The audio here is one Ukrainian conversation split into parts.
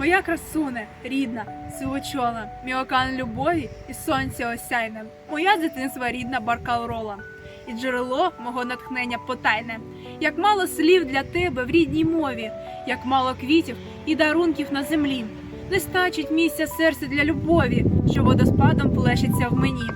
Моя красуне, рідна, сивочола, мій океан любові і сонця осяйне, моя дитинства рідна баркалрола, і джерело мого натхнення потайне. Як мало слів для тебе в рідній мові, як мало квітів і дарунків на землі. Не стачить місця серця для любові, що водоспадом плещеться в мені.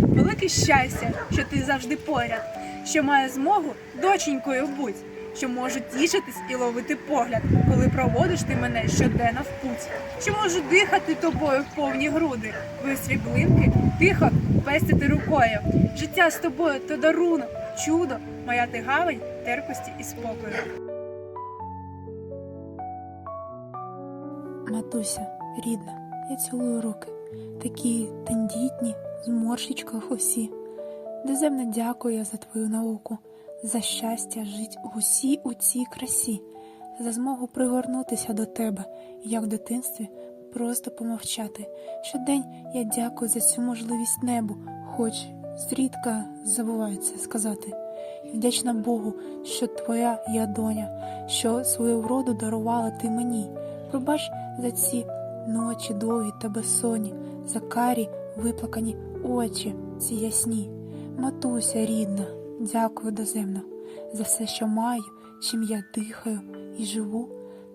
Велике щастя, що ти завжди поряд, що має змогу доченькою будь, що можу тішитись і ловити погляд, коли проводиш ти мене щоденно в путь, що можу дихати тобою в повні груди, блинки, тихо пестити рукою. Життя з тобою то дарунок, чудо, моя ти гавань терпості і спокою. Матуся, рідна, я цілую руки, такі тендітні, з морщичках усі. Доземно дякую я за твою науку, за щастя жить в усій у цій красі, за змогу пригорнутися до тебе, як в дитинстві, просто помовчати. Щодень я дякую за цю можливість небу, хоч зрідка забувається сказати. Вдячна Богу, що твоя я доня, що свою вроду дарувала ти мені. Пробач за ці ночі довгі та безсонні, за карі виплакані очі ці ясні. Матуся рідна, дякую доземно за все, що маю, чим я дихаю і живу.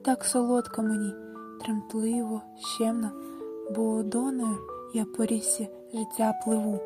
Так солодко мені, тремтливо, щемно, бо доною я по рісі життя пливу.